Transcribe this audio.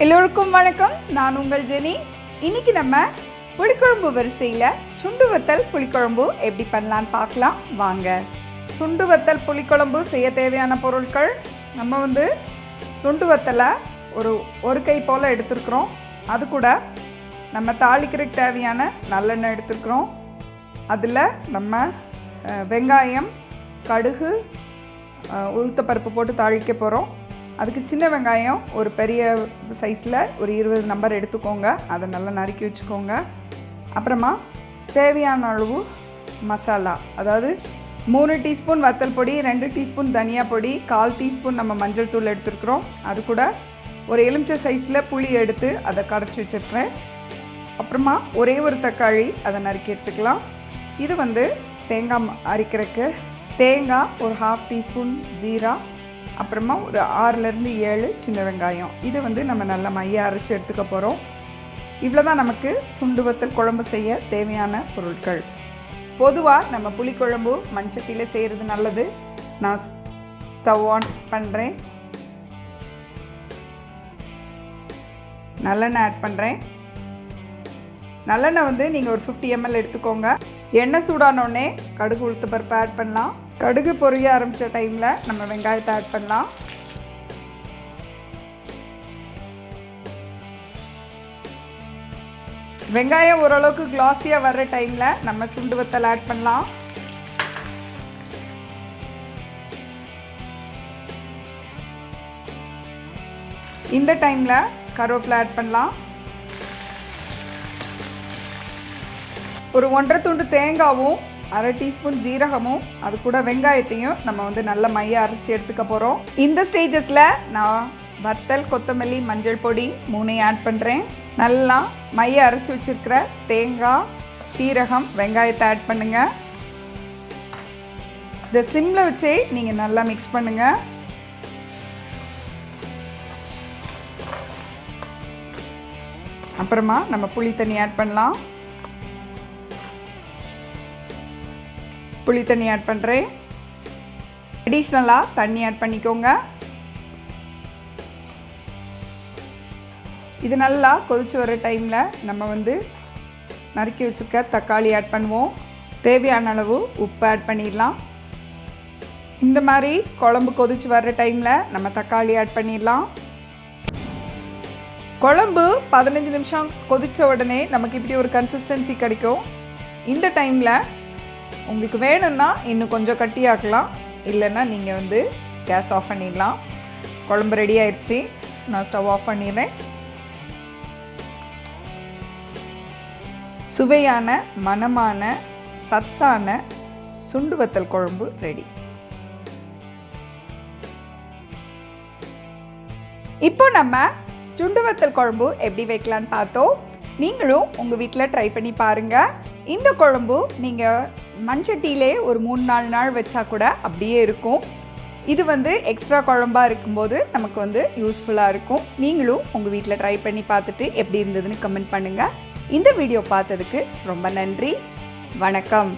எல்லோருக்கும் வணக்கம். நான் உங்கள் ஜெனி. இன்னைக்கு நம்ம புளிக்குழம்பு வரிசையில் சுண்டு வத்தல் புளிக்குழம்பு எப்படி பண்ணலான்னு பார்க்கலாம். வாங்க. சுண்டு வத்தல் புளிக்குழம்பு செய்ய தேவையான பொருட்கள். நம்ம வந்து சுண்டு வத்தலை ஒரு ஒரு கை போல் எடுத்துருக்குறோம். அது கூட நம்ம தாளிக்கிறதுக்கு தேவையான நல்லெண்ணெய் எடுத்துருக்குறோம். அதில் நம்ம வெங்காயம் கடுகு உளுத்தப்பருப்பு போட்டு தாளிக்க போகிறோம் அதுக்கு சின்ன வெங்காயம் ஒரு பெரிய சைஸில் ஒரு இருபது நம்பர் எடுத்துக்கோங்க. அதை நல்லா நறுக்கி வச்சுக்கோங்க. அப்புறமா தேவையான அளவு மசாலா. அதாவது மூணு டீஸ்பூன் வத்தல் பொடி ரெண்டு டீஸ்பூன் தனியா பொடி கால் டீஸ்பூன் நம்ம மஞ்சள் தூள் எடுத்துருக்குறோம். அது கூட ஒரு எலுமிச்சை சைஸில் புளி எடுத்து அதை கரைச்சி வச்சுருக்கிறேன். அப்புறமா ஒரே ஒரு தக்காளி அதை நறுக்கி எடுத்துக்கலாம். இது வந்து தேங்காய் அரைக்கிறதுக்கு தேங்காய் ஒரு ஹாஃப் டீஸ்பூன் ஜீரா அப்புறமா ஒரு ஆறுலேருந்து ஏழு சின்ன வெங்காயம். இது வந்து நம்ம நல்லா மைய அரைச்சி எடுத்துக்க போகிறோம் இவ்வளோ தான் நமக்கு சுண்டு வத்தல் குழம்பு செய்ய தேவையான பொருட்கள். பொதுவாக நம்ம புளிக்குழம்பு மஞ்சத்தில் செய்கிறது நல்லது. நான் ஸ்டவ் ஆன் பண்ணுறேன் நல்லெண்ணெய் ஆட் பண்ணுறேன் நல்லெண்ணெய் வந்து நீங்கள் ஒரு ஃபிஃப்டி எம்எல் எடுத்துக்கோங்க. எண்ணெய் சூடானோடனே கடுகு உளுத்து பருப்பு ஆட் பண்ணலாம். கடுகு பொரிய ஆரம்பித்த டைமில் நம்ம வெங்காயத்தை ஆட் பண்ணலாம். வெங்காயம் ஓரளவுக்கு கிளாஸியாக வர்ற டைமில் நம்ம சுண்டு வத்தல் ஆட் பண்ணலாம். இந்த டைமில் கருவேப்பிலை ஆட் பண்ணலாம். ஒரு ஒன்றரை துண்டு தேங்காவும் அரை டீஸ்பூன் ஜீரகமும் அது கூட வெங்காயத்தையும் நம்ம வந்து நல்ல மைய அரைச்சி எடுத்துக்க போகிறோம் இந்த ஸ்டேஜஸில் நான் வத்தல் கொத்தமல்லி மஞ்சள் பொடி மூணையும் ஆட் பண்ணுறேன் நல்லா மைய அரைச்சி வச்சுருக்கிற தேங்காய் சீரகம் வெங்காயத்தை ஆட் பண்ணுங்கள் இந்த சிம்மில் வச்சே நீங்கள் நல்லா மிக்ஸ் பண்ணுங்கள் அப்புறமா நம்ம புளி தண்ணி ஆட் பண்ணலாம். புளி தண்ணி ஆட் பண்ணுறேன் அடிஷ்னலாக தண்ணி ஆட் பண்ணிக்கோங்க. இது நல்லா கொதிச்சு வர டைமில் நம்ம வந்து நறுக்கி வச்சுருக்க தக்காளி ஆட் பண்ணுவோம். தேவையான அளவு உப்பு ஆட் பண்ணிடலாம். இந்த மாதிரி குழம்பு கொதிச்சு வர்ற டைமில் நம்ம தக்காளி ஆட் பண்ணிடலாம். குழம்பு பதினஞ்சு நிமிஷம் கொதித்த உடனே நமக்கு இப்படி ஒரு கன்சிஸ்டன்சி கிடைக்கும். இந்த டைமில் உங்களுக்கு வேணும்னா இன்னும் கொஞ்சம் கட்டியாக்கலாம். இல்லைன்னா நீங்கள் வந்து கேஸ் ஆஃப் பண்ணிடலாம். குழம்பு ரெடி ஆயிடுச்சு நான் ஸ்டவ் ஆஃப் பண்ணிடுறேன். சுவையான மனமான சத்தான சுண்டு வத்தல் குழம்பு ரெடி இப்போ நம்ம சுண்டு வத்தல் குழம்பு எப்படி வைக்கலான்னு பார்த்தோம். நீங்களும் உங்கள் வீட்டில் ட்ரை பண்ணி பாருங்கள் இந்த குழம்பு நீங்கள் மண்சட்டியிலே ஒரு மூணு நாலு நாள் வச்சா கூட அப்படியே இருக்கும். இது வந்து எக்ஸ்ட்ரா குழம்பாக இருக்கும்போது நமக்கு வந்து யூஸ்ஃபுல்லாக இருக்கும். நீங்களும் உங்கள் வீட்டில் ட்ரை பண்ணி பார்த்துட்டு எப்படி இருந்ததுன்னு கமெண்ட் பண்ணுங்கள் இந்த வீடியோ பார்த்ததுக்கு ரொம்ப நன்றி. வணக்கம்.